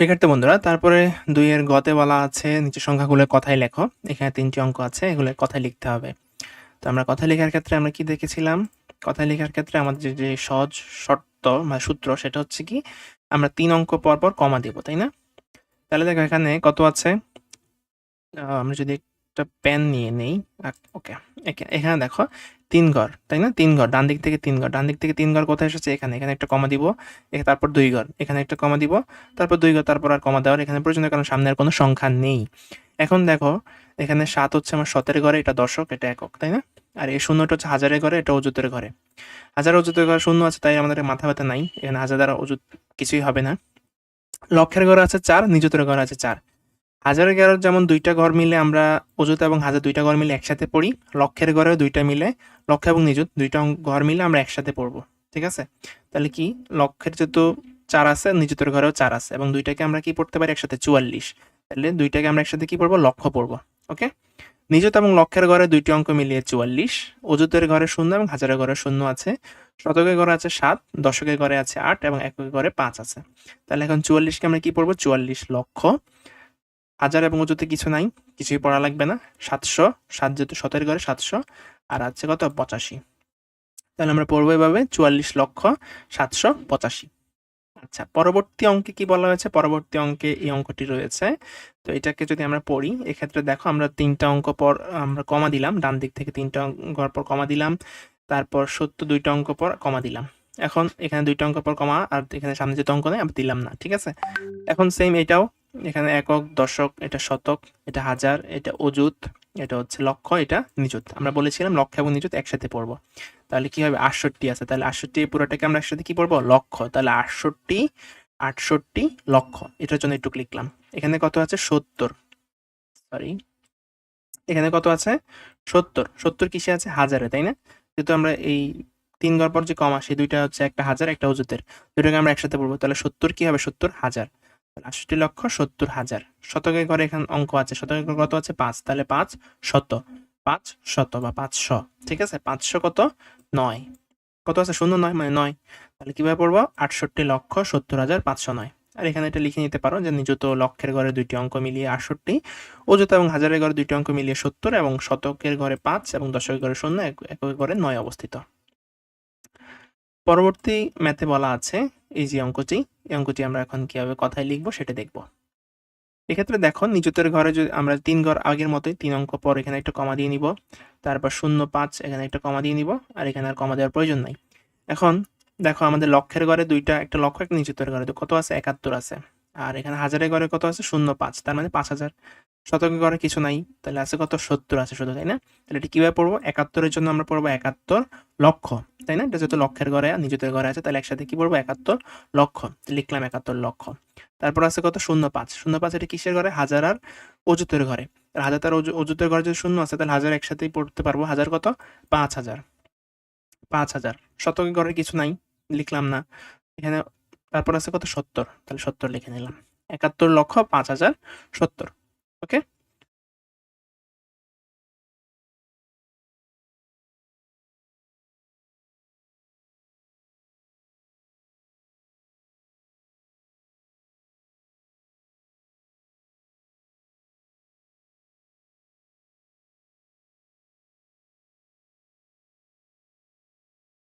শিক্ষার্থী বন্ধুরা, তারপরে দুইয়ের গতে বলা আছে নিচে সংখ্যাগুলো কথাই লেখো। এখানে তিনটি অঙ্ক আছে, এগুলো কথায় লিখতে হবে। তো আমরা কথা লেখার ক্ষেত্রে আমরা কি দেখেছিলাম? কথা লেখার ক্ষেত্রে আমাদের যে- সহজ শর্ত বা সূত্র, সেটা হচ্ছে কি, আমরা তিন অঙ্ক পর পর কমা দেব, তাই না? তাহলে দেখো এখানে কত আছে? আমরা যদি একটা পেন নিয়ে নেই। ওকে এখানে দেখো, তিন ঘর, তাই না? তিন ঘর, ডান দিক থেকে তিন ঘর, ডান দিক থেকে তিন ঘর কোথায় এসেছে? এখানে এখানে একটা কমা দিব তারপর দুই ঘর, এখানে একটা কমা দিব, তারপর দুই ঘর, তারপর আর কমা দেওয়ার এখানে প্রয়োজন কারণ সামনে আর কোনো সংখ্যা নেই। এখন দেখো, এখানে সাত হচ্ছে আমার সতের ঘরে, এটা দশক, এটা একক, তাই না? আর এই শূন্যটা হচ্ছে হাজারের ঘরে, এটা অজুতের ঘরে। হাজার অজুতের ঘরে শূন্য আছে, তাই আমাদের মাথা ব্যথা নাই, এখানে হাজার দ্বারা অজুত কিছুই হবে না। লক্ষের ঘরে আছে চার নিজতের ঘরে আছে চার। হাজারের ঘরের যেমন দুইটা ঘর মিলে আমরা অজুত এবং হাজার দুইটা ঘর মিলে একসাথে পড়ি, লক্ষের ঘরেও দুইটা মিলে, লক্ষ এবং নিযুত দুইটা ঘর মিলে আমরা একসাথে পড়ব, ঠিক আছে? তাহলে কি লক্ষের যেহেতু চার আছে নিজেদের ঘরেও চার আছে, এবং দুইটাকে আমরা কি পড়তে পারি? একসাথে চুয়াল্লিশ। তাহলে দুইটাকে আমরা একসাথে কি পড়ব? লক্ষ পড়ব, ওকে? নিজত এবং লক্ষের ঘরে দুইটি অঙ্ক মিলিয়ে চুয়াল্লিশ, অযুতের ঘরে শূন্য এবং হাজারের ঘরে শূন্য আছে, শতকের ঘরে আছে সাত, দশকের ঘরে আছে আট এবং এককের ঘরে পাঁচ আছে। তাহলে এখন চুয়াল্লিশকে আমরা কি পড়ব? চুয়াল্লিশ লক্ষ। হাজার এবং উঁচুতে কিছু নাই, কিছুই পড়া লাগবে না। সাতশো, সাত যেহেতু শতের ঘরে সাতশো, আর আছে কত? পঁচাশি। তাহলে আমরা পড়ব এভাবে, চুয়াল্লিশ লক্ষ, সাতশো পঁচাশি। আচ্ছা পরবর্তী অঙ্কে কি বলা হয়েছে? পরবর্তী অঙ্কে এই অঙ্কটি রয়েছে। তো এটাকে যদি আমরা পড়ি, এক্ষেত্রে দেখো, আমরা তিনটা অঙ্ক পর আমরা কমা দিলাম। ডান দিক থেকে তিনটা অঙ্ক পর কমা দিলাম। তারপর সত্য দুইটা অঙ্ক পর কমা দিলাম। এখন এখানে দুইটা অঙ্ক পর কমা, আর এখানে সামনে যেটা অঙ্ক নেই, আমরা দিলাম না, ঠিক আছে? এখন সেম এটাও এখানে একক, দশক, এটা শতক, এটা হাজার, এটা অজুত এটা হচ্ছে লক্ষ, এটা নিযুত। আমরা বলেছিলাম লক্ষ এবং নিযুত একসাথে পড়ব। তাহলে কি হবে? আটষট্টি আছে। তাহলে আটষট্টি পুরোটাকে আমরা একসাথে কি পড়ব? লক্ষ। তাহলে আটষট্টি আটষট্টি লক্ষ। এটার জন্য একটু লিখলাম এখানে কত আছে? সত্তর। সরি এখানে কত আছে? সত্তর। সত্তর কিসে আছে? হাজারে, তাই না? যেহেতু আমরা এই তিন ঘর পর যে কমা সেই দুইটা হচ্ছে একটা হাজার, একটা অজুতের দুইটাকে আমরা একসাথে পড়ব। তাহলে সত্তর কি হবে? সত্তর, হাজার। তাহলে আটষট্টি লক্ষ সত্তর হাজার। শতকের ঘরে এখানে অঙ্ক আছে। শতকের ঘরে কত আছে? পাঁচ। তাহলে পাঁচ শত। পাঁচ শত বা পাঁচশো ঠিক আছে? পাঁচশো কত? নয়। কত আছে? শূন্য নয় মানে নয়। তাহলে কীভাবে পড়ব? আটষট্টি লক্ষ সত্তর হাজার পাঁচশো নয়। আর এখানে এটা লিখে নিতে পারো যে নিজত লক্ষের ঘরে দুইটি অঙ্ক মিলিয়ে আটষট্টি, অযুত এবং হাজারের ঘরে দুইটি অঙ্ক মিলিয়ে সত্তর এবং শতকের ঘরে পাঁচ এবং দশকের ঘরে শূন্য, এক- ঘরে নয় অবস্থিত। পরবর্তী ম্যাথে বলা আছে এই যে অঙ্কটি, এই অঙ্কটি আমরা এখন কীভাবে কথায় লিখব সেটা দেখব। এক্ষেত্রে দেখো নিজতের ঘরে যদি আমরা তিন ঘর আগের মতোই, তিন অঙ্ক পর এখানে একটা কমা দিয়ে নিব, তারপর শূন্য পাঁচ, এখানে একটা কমা দিয়ে নিব, আর এখানে আর কমা দেওয়ার প্রয়োজন নাই। এখন দেখো, আমাদের লক্ষের ঘরে দুইটা, একটা লক্ষ, একটা নিজতের ঘরে কত আছে? একাত্তর আছে। আর এখানে হাজারের ঘরে কত আছে? শূন্য পাঁচ, তার মানে পাঁচ হাজার। শতকের ঘরে কিছু নাই, তাহলে আছে কত? সত্তর আছে শুধু, তাই না? তাহলে এটা কীভাবে পড়ব? একাত্তরের জন্য আমরা পড়ব একাত্তর লক্ষ। তাই না? এটা যেহেতু লক্ষের ঘরে, নিজেদের ঘরে আছে, তাহলে একসাথে কি বলব? একাত্তর লক্ষ লিখলাম একাত্তর লক্ষ তারপর আছে কত? শূন্য পাঁচ। শূন্য পাঁচ এটা কিসের ঘরে? হাজার আর অজুতের ঘরে। হাজার তার অজু- অজুতের ঘরে যদি শূন্য আছে, তাহলে হাজার একসাথেই পড়তে পারব। হাজার কত? পাঁচ হাজার। পাঁচ হাজার। শতকের ঘরে কিছু নাই, লিখলাম না। এখানে তারপর আছে কত? সত্তর। তাহলে সত্তর লিখে নিলাম। একাত্তর লক্ষ পাঁচ হাজার সত্তর। ওকে?